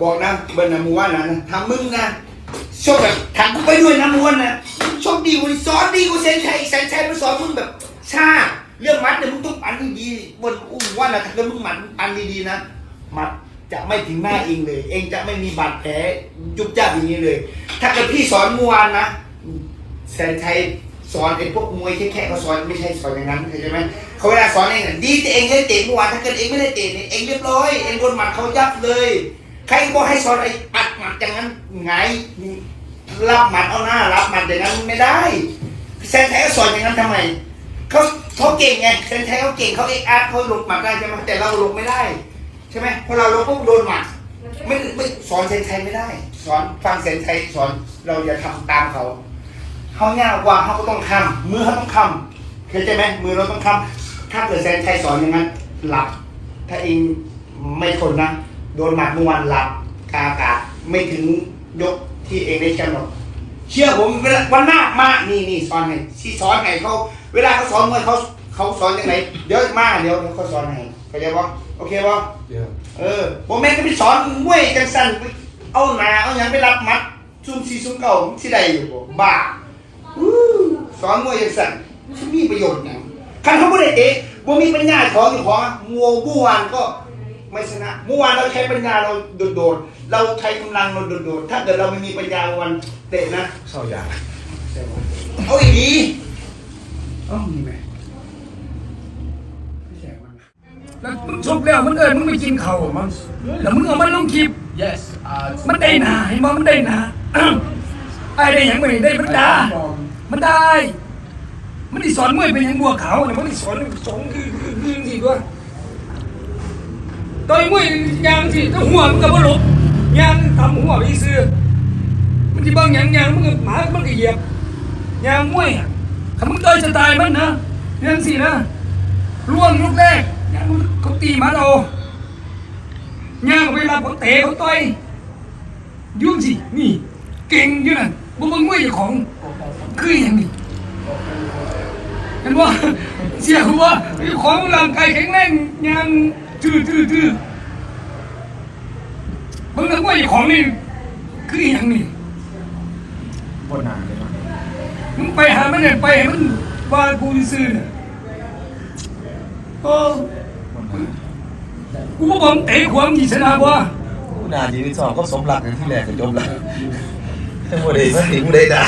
บอกนะเบิร์นามูว่านะทำมึงนะโชคแบบทำกูไปด้วยนะมวนนะโชคดีกว่าสอนดีกว่าเซนชัยเซนชัยมันสอนมึงแบบชาเรื่องมัดเนี่ยมึงต้องปันดีๆบนอุ้มว่านะถ้าเกิดมึงหมันปันดีๆนะมัดจะไม่ถึงหน้าเองเลย เองจะไม่มีบาดแผลยุบยับอย่างนี้เลย ถ้าเกิดพี่สอนมวานนะแสนชัยสอนไอ้พวกมวยแค่ๆเขาสอนไม่ใช่สอนอย่างนั้นเข้าใจไหมเขาเวลาสอนเองน่ะดีแต่เองได้เตะมื่อวานถ้าเกิดเองไม่ได้เตะเนี่ยเองเรียบร้อยเองโดนหมัดเขายับเลย ใครบอกให้สอนไอ้ปัดหมัดอย่างนั้นไงรับหมัดเอาหน้ารับหมัดอย่างนั้นไม่ได้แซนไทยก็สอนอย่างนั้นทำไมเขาเขาเก่งไงแซนไทยเขาเก่งเขาเอกอาร์เขาหลบหมัดได้ใช่ไหมแต่เราหลบไม่ได้ใช่ไหมพอเราหลบปุ๊บโดนหมัดไม่ไม่สอนแซนไทยไม่ได้ สอนฟังแซนไทยสอนเราอย่าทำตามเขาเขายากกว่าเขาก็ต้องทำมือเขาต้องทำเข้าใจไหมมือเราต้องทำถ้าเกิดแซนไทยสอนอย่างนั้นหลับถ้าเองไม่ทนนะ โดนหมัดเมื่อวานหลับกากาไม่ถึงยกที่เองได้แชมป์หรอกเชื่อผมเวลาวันหน้ามานี่นี่สอนให้ที่สอนให้เขาเวลาเขาสอนมวยเขาเขาสอนยังไงเดี๋ยวมาเดี๋ยวเขาสอนให้เข้าใจปะโอเคปะ Yeah. เออผมแม่งก็ไปสอนมวยจังสันไปเอาหนาเอาหยังไปรับมัดซุ่มซีซุ่มเก่าที่ใดอยู่บ่บ้าอู้สอนมวยจังสันมันมีประโยชน์หยังคันเขาบ่ได้เตะบ่มีปัญญาของอยู่ของมัวเมื่อวานก็ ไม่ชนะเมื่อวานเราใช้ปัญญาเราโดดๆเราใช้กำลังเราโดดๆถ้าเกิดเราไม่มีปัญญาวันเตะนะเข้ายากเอาอีกดีเอ้ามีไหมไม่ใช่มันแล้วมึงชกแล้วมึงเอิญมึงไม่กินเขาวมั้งแล้วมึงเอามาลงคลิป yes อ่ามันได้หนาเห็นมั้มันได้หนาไอ้ได้หยังไม่ได้มันได้มันได้ มันได้สอนมวยเป็นหยังบัวขาวเนี่ยมันได้สอนสองคือคือคือสิด้วย ต่อยมวยยางสิถ้าหัวมันก็บ่หลบยางทำหัวไปซื้อมันที่บางย่างยางมันก็หมามันก็เหยียบยางมวยถ้ามึงต่อยสไตล์มันนะยางสินะล่วงลูกแรกยางเขาตีหมาเราย่างไปรับเขาเตะเขาต่อยยุ่งสินี่เก่งอยู่นั่นบ่มึงมวยของคืออย่างนี้เห็นว่าเสียหัวของร่างกายแข็งแรงย่าง ทื่อทื่อทื่อมึงนักมวยเจ้าของนี่คืออย่างนี้บนหนาเลยมั้งมึงไปหามันเนี่ยไปให้มันว่ากูซื่อๆเนี่ยโอ้บนหนากูบ่บอกมึงเตะขวางกี่ชนะบ่ผู้นาทีที่สองก็สมหลักในที่แรกก็จบแล้วไม่ได้ไม่ถึงไม่ได้ด่า